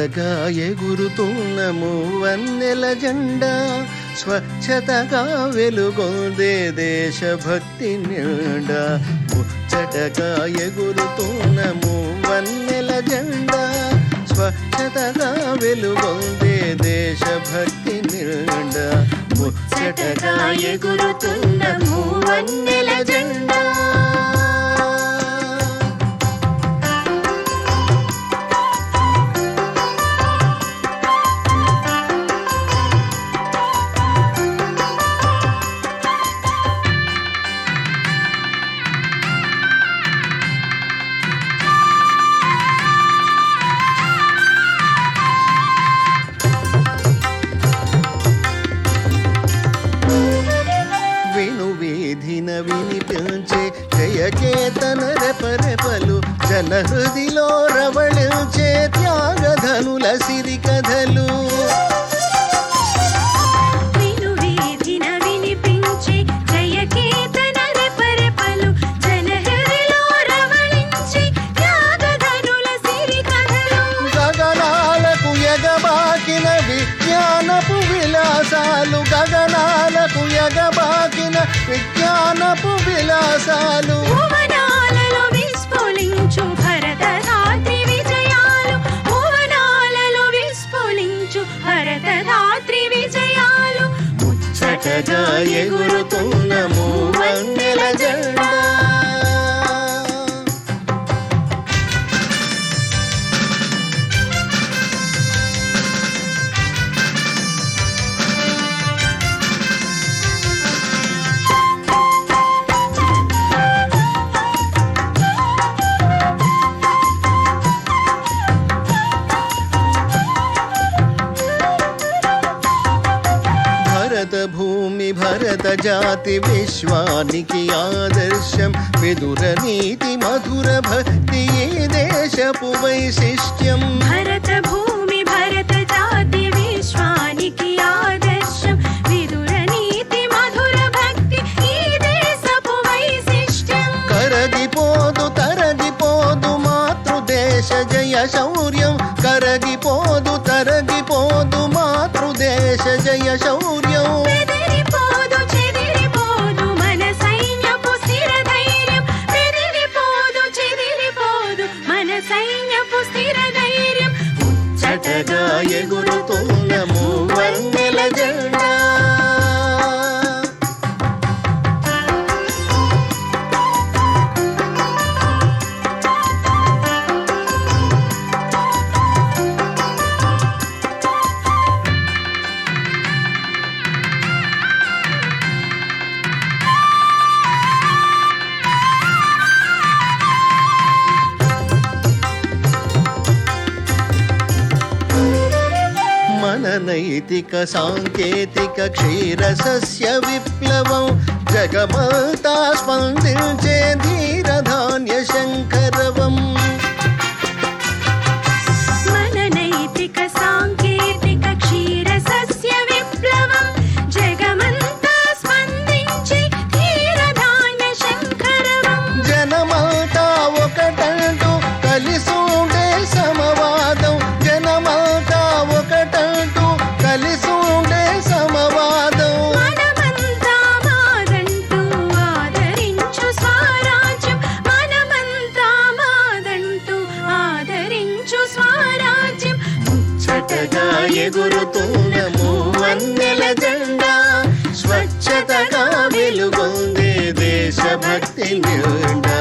ముచ్చటగా ఎగురుతున్న మూవన్నెల జెండా స్వచ్ఛతగా వెలుగొందే దేశభక్తి నిండా. ముచ్చటగా ఎగురుతున్న మూవన్నెల జెండా స్వచ్ఛతగా వెలుగొందే దేశభక్తి నిండా. ముచ్చటగా ఎగురుతున్న మూవన్నెల జెండా. రెపరెపలు జనహృదిలో రవళించే త్యాగధనుల సిరి కథలు. విజ్ఞానపు విలాసాలు గగనాలకు ఎగబాకిన విజ్ఞానపు విలాసాలు. ముచ్చటగా ఎగురుతున్న మూవన్నెల జెండా భరత భూమి భరత జాతి విశ్వానికి ఆదర్శం విదుర నీతి మధుర భక్తి ఈ దేశపు వైశిష్ట్యం భరత భూమి భరత జాతి విశ్వానికి ఆదర్శం విదుర నీతి మధుర భక్తి ఈ దేశపు వైశిష్ట్యం కరగిపోదు తరగిపోదు మాతృదేశ జయ శౌర్యం కరగిపోదు తరగిపోదు మాతృదేశ జయ శౌర్యం. సైన్యపు స్థిర ధైర్యం బెదిరిపోదు చెదిరిపోదు नैतिकसाङ्केतिकक्षीरसस्य विप्लवं जगमल्तास्मं तिरुचे धीरधान्यशङ्करवम्। చటగా ఎగురుతున్న మూవన్నెల జెండా స్వచ్ఛతగా వెలుగొందే దేశభక్తి నిండా.